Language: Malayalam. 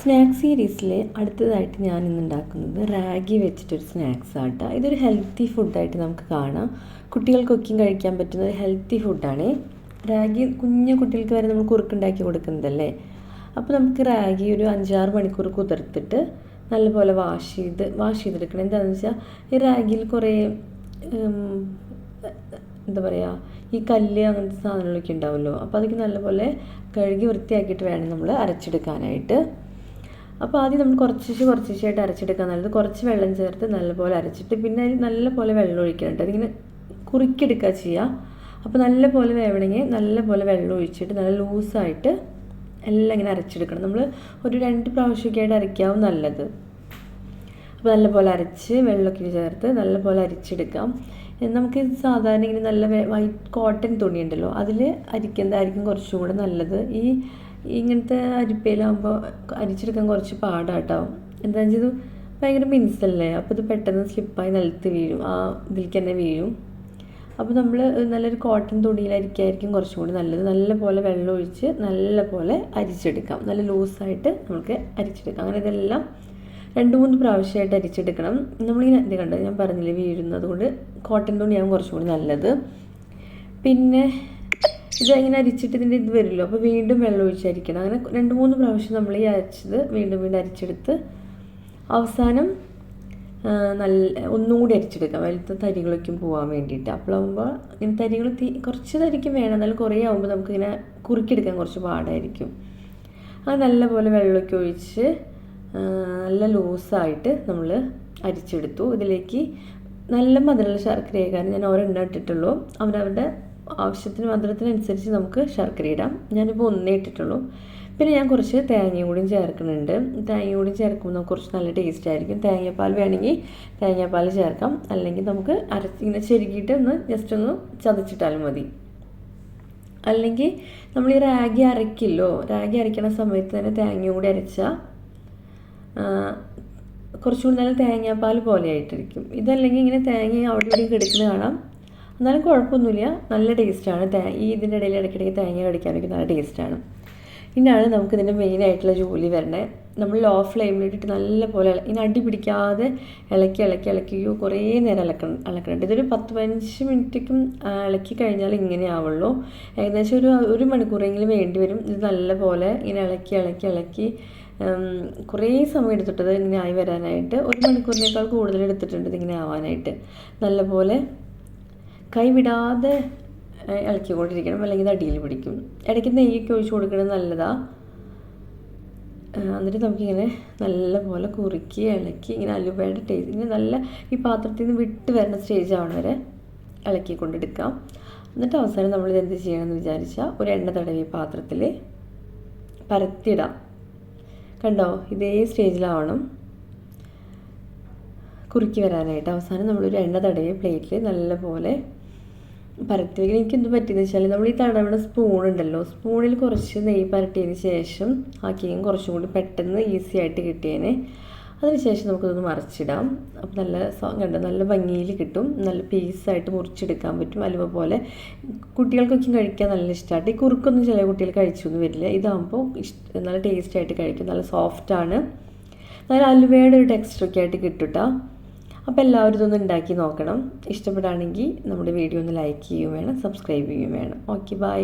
സ്നാക്ക് സീരീസിൽ അടുത്തതായിട്ട് ഞാൻ ഇന്ന് ഉണ്ടാക്കുന്നത് റാഗി വെച്ചിട്ടൊരു സ്നാക്സ് ആട്ടോ. ഇതൊരു ഹെൽത്തി ഫുഡായിട്ട് നമുക്ക് കാണാം. കുട്ടികൾക്കൊക്കെയും കഴിക്കാൻ പറ്റുന്ന ഒരു ഹെൽത്തി ഫുഡാണ് റാഗി കുഞ്ഞു കുട്ടികൾക്ക് വരെ നമ്മൾ കുറുക്കുണ്ടാക്കി കൊടുക്കുന്നതല്ലേ? അപ്പോൾ നമുക്ക് റാഗി ഒരു അഞ്ചാറ് മണിക്കൂർ കുതിർത്തിട്ട് നല്ലപോലെ വാഷ് ചെയ്ത് വാഷ് ചെയ്തെടുക്കണം. എന്താണെന്ന് വെച്ചാൽ ഈ റാഗിയിൽ കുറേ എന്താ പറയുക ഈ കല്ല് അങ്ങനത്തെ സാധനങ്ങളൊക്കെ ഉണ്ടാവുമല്ലോ അപ്പോൾ അതൊക്കെ നല്ലപോലെ കഴുകി വൃത്തിയാക്കിയിട്ട് വേണം നമ്മൾ അരച്ചെടുക്കാനായിട്ട്. അപ്പോൾ ആദ്യം നമ്മൾ കുറച്ച് കുറച്ചായിട്ട് അരച്ചെടുക്കാൻ നല്ലത് കുറച്ച് വെള്ളം ചേർത്ത് നല്ലപോലെ അരച്ചിട്ട് പിന്നെ അതിൽ നല്ലപോലെ വെള്ളം ഒഴിക്കണം അതിങ്ങനെ കുറുക്കിയെടുക്കുക ചെയ്യുക അപ്പോൾ നല്ലപോലെ വേവണമെങ്കിൽ നല്ലപോലെ വെള്ളം ഒഴിച്ചിട്ട് നല്ല ലൂസായിട്ട് എല്ലാം ഇങ്ങനെ അരച്ചെടുക്കണം. നമ്മൾ ഒരു രണ്ട് പ്രാവശ്യമൊക്കെ ആയിട്ട് അരയ്ക്കാവും നല്ലത്. അപ്പോൾ നല്ലപോലെ അരച്ച് വെള്ളമൊക്കെ ചേർത്ത് നല്ലപോലെ അരിച്ചെടുക്കാം. നമുക്ക് സാധാരണ ഇങ്ങനെ നല്ല വൈറ്റ് കോട്ടൺ തുണി ഉണ്ടല്ലോ അതിൽ അരിക്കുന്നതായിരിക്കും കുറച്ചും കൂടെ നല്ലത്. ഈ ഇങ്ങനത്തെ അരിപ്പയിലാകുമ്പോൾ അരിച്ചെടുക്കാൻ കുറച്ച് പാടാട്ടോ. എന്താണെന്ന് വെച്ചാൽ ഭയങ്കര മിനുസല്ലേ? അപ്പോൾ ഇത് പെട്ടെന്ന് സ്ലിപ്പായി നിലത്ത് വീഴും. ആ ഇതിലേക്ക് തന്നെ വീഴും. അപ്പോൾ നമ്മൾ നല്ലൊരു കോട്ടൺ തുണിയിലരിക്കായിരിക്കും കുറച്ചും കൂടി നല്ലത്. നല്ല പോലെ വെള്ളം ഒഴിച്ച് നല്ല പോലെ അരിച്ചെടുക്കാം. നല്ല ലൂസായിട്ട് നമുക്ക് അരിച്ചെടുക്കാം. അങ്ങനെ ഇതെല്ലാം രണ്ട് മൂന്ന് പ്രാവശ്യമായിട്ട് അരിച്ചെടുക്കണം. നമ്മളിങ്ങനെ ഇത് കണ്ടത് ഞാൻ പറഞ്ഞില്ലേ വീഴുന്നത് കൊണ്ട് കോട്ടൺ തുണിയാകും കുറച്ചും കൂടി നല്ലത്. പിന്നെ ഇത് ഇങ്ങനെ അരിച്ചിട്ട് ഇതിന്റെ ഇത് വരുമല്ലോ അപ്പോൾ വീണ്ടും വെള്ളം ഒഴിച്ചരിക്കണം. അങ്ങനെ രണ്ട് മൂന്ന് പ്രാവശ്യം നമ്മൾ ഈ അരച്ചത് വീണ്ടും വീണ്ടും അരിച്ചെടുത്ത് അവസാനം നല്ല ഒന്നുകൂടി അരിച്ചെടുക്കാം. വലുത്ത തരികളൊക്കെ പോകാൻ വേണ്ടിയിട്ട്. അപ്പോഴാകുമ്പോൾ ഇങ്ങനെ തരികൾ തീ കുറച്ച് തരിക്കും വേണം. എന്നാലും കുറേ ആകുമ്പോൾ നമുക്കിങ്ങനെ കുറുക്കിയെടുക്കാൻ കുറച്ച് പാടായിരിക്കും. അത് നല്ലപോലെ വെള്ളമൊക്കെ ഒഴിച്ച് നല്ല ലൂസായിട്ട് നമ്മൾ അരിച്ചെടുത്തു. ഇതിലേക്ക് നല്ല മധുരമുള്ള ശർക്കരയായി കാരണം ഞാൻ ഒരെണ്ണം ഇട്ടിട്ടുള്ളൂ. അവരവരുടെ ആവശ്യത്തിന് മധുരത്തിനനുസരിച്ച് നമുക്ക് ശർക്കര ഇടാം. ഞാനിപ്പോൾ ഒന്നേ ഇട്ടിട്ടുള്ളൂ. പിന്നെ ഞാൻ കുറച്ച് തേങ്ങയും കൂടി ചേർക്കുന്നുണ്ട്. തേങ്ങയും കൂടി ചേർക്കുമ്പോൾ കുറച്ച് നല്ല ടേസ്റ്റ് ആയിരിക്കും. തേങ്ങാപ്പാൽ വേണമെങ്കിൽ തേങ്ങാപ്പാൽ ചേർക്കാം. അല്ലെങ്കിൽ നമുക്ക് അരച്ച് ഇങ്ങനെ ചെരുക്കിയിട്ട് ഒന്ന് ജസ്റ്റ് ഒന്ന് ചതച്ചിട്ടാലും മതി. അല്ലെങ്കിൽ നമ്മൾ ഈ റാഗി അരക്കില്ലോ റാഗി അരയ്ക്കണ സമയത്ത് തന്നെ തേങ്ങയും കൂടി അരച്ചാൽ കുറച്ചുകൂടി നല്ല തേങ്ങാപ്പാൽ പോലെ ആയിട്ടിരിക്കും. ഇതല്ലെങ്കിൽ ഇങ്ങനെ തേങ്ങ അവിടെ ഇവിടെയും കിടക്കുന്നത് കാണാം. എന്നാലും കുഴപ്പമൊന്നുമില്ല. നല്ല ടേസ്റ്റാണ്. ഈ ഇതിന്റെ ഇടയിൽ ഇടയ്ക്കിടയ്ക്ക് തേങ്ങ കടിക്കാനൊക്കെ നല്ല ടേസ്റ്റാണ്. ഇന്നാണ് നമുക്ക് ഇതിന്റെ മെയിൻ ആയിട്ടുള്ള ജോലി വരണേ നമ്മൾ ലോ ഫ്ലെയിമിലിട്ടിട്ട് നല്ല പോലെ ഇനി അടി പിടിക്കാതെ ഇളക്കി ഇളക്കി ഇളക്കിയോ കുറേ നേരം ഇളക്കണം ഇളക്കണുണ്ട്. ഇതൊരു പത്ത് പതിനഞ്ച് മിനിറ്റേക്കും ഇളക്കി കഴിഞ്ഞാൽ ഇങ്ങനെ ആവുള്ളൂ. ഏകദേശം ഒരു ഒരു മണിക്കൂറെങ്കിലും വേണ്ടി വരും. ഇത് നല്ല പോലെ ഇങ്ങനെ ഇളക്കി ഇളക്കി ഇളക്കി കുറേ സമയം എടുത്തിട്ടത് ഇങ്ങനെ ആയി വരാനായിട്ട് ഒരു മണിക്കൂറിനേക്കാൾ കൂടുതൽ എടുത്തിട്ടുണ്ട് ഇതിങ്ങനെ ആവാനായിട്ട്. നല്ലപോലെ കൈവിടാതെ ഇളക്കിക്കൊണ്ടിരിക്കണം. അല്ലെങ്കിൽ അടിയിൽ പിടിക്കും. ഇടയ്ക്ക് നെയ്യൊക്കെ ഒഴിച്ച് കൊടുക്കുന്നത് നല്ലതാ. എന്നിട്ട് നമുക്കിങ്ങനെ നല്ലപോലെ കുറുക്കി ഇളക്കി ഇങ്ങനെ അലുവയുടെ ടേസ്റ്റ് ഇങ്ങനെ നല്ല ഈ പാത്രത്തിൽ നിന്ന് വിട്ട് വരുന്ന സ്റ്റേജ് ആവണ വരെ ഇളക്കി കൊണ്ടെടുക്കാം എന്നിട്ട് അവസാനം നമ്മൾ ഇത് എന്ത് ചെയ്യണമെന്ന് വിചാരിച്ചാൽ ഒരു എണ്ണ തടവി പാത്രത്തിൽ പരത്തിയിടാം. കണ്ടോ? ഇതേ സ്റ്റേജിലാവണം കുറുക്കി വരാനായിട്ട് അവസാനം നമ്മളൊരു എണ്ണ തടവി പ്ലേറ്റിൽ നല്ലപോലെ പരത്തി വയ്ക്കണം എനിക്ക് എന്ത് പറ്റിയെന്ന് വെച്ചാൽ നമ്മൾ ഈ തടവണ സ്പൂൺ ഉണ്ടല്ലോ. സ്പൂണിൽ കുറച്ച് നെയ്യ് പരട്ടിയതിന് ശേഷം ആക്കിയെങ്കിൽ കുറച്ചും കൂടി പെട്ടെന്ന് ഈസി ആയിട്ട് കിട്ടിയേനെ. അതിനുശേഷം നമുക്കതൊന്ന് മറിച്ചിടാം. അപ്പോൾ നല്ല കണ്ടോ? നല്ല ഭംഗിയിൽ കിട്ടും. നല്ല പീസായിട്ട് മുറിച്ചെടുക്കാൻ പറ്റും. അലുവ പോലെ കുട്ടികൾക്കൊക്കെ കഴിക്കാൻ നല്ല ഇഷ്ടമായിട്ട് ഈ കുറുക്കൊന്നും ചില കുട്ടികൾ കഴിച്ചൊന്നും വരില്ല. ഇതാകുമ്പോൾ ഇഷ്ട നല്ല ടേസ്റ്റായിട്ട് കഴിക്കും. നല്ല സോഫ്റ്റാണ് നല്ല അലുവയുടെ ഒരു ടെക്സ്റ്ററൊക്കെ ആയിട്ട് കിട്ടും അപ്പോൾ എല്ലാവരും ഇതൊന്ന് ഉണ്ടാക്കി നോക്കണം. ഇഷ്ടപ്പെടുകയാണെങ്കിൽ നമ്മുടെ വീഡിയോ ഒന്ന് ലൈക്ക് ചെയ്യുകയും വേണം സബ്സ്ക്രൈബ് ചെയ്യുകയും വേണം. Okay bye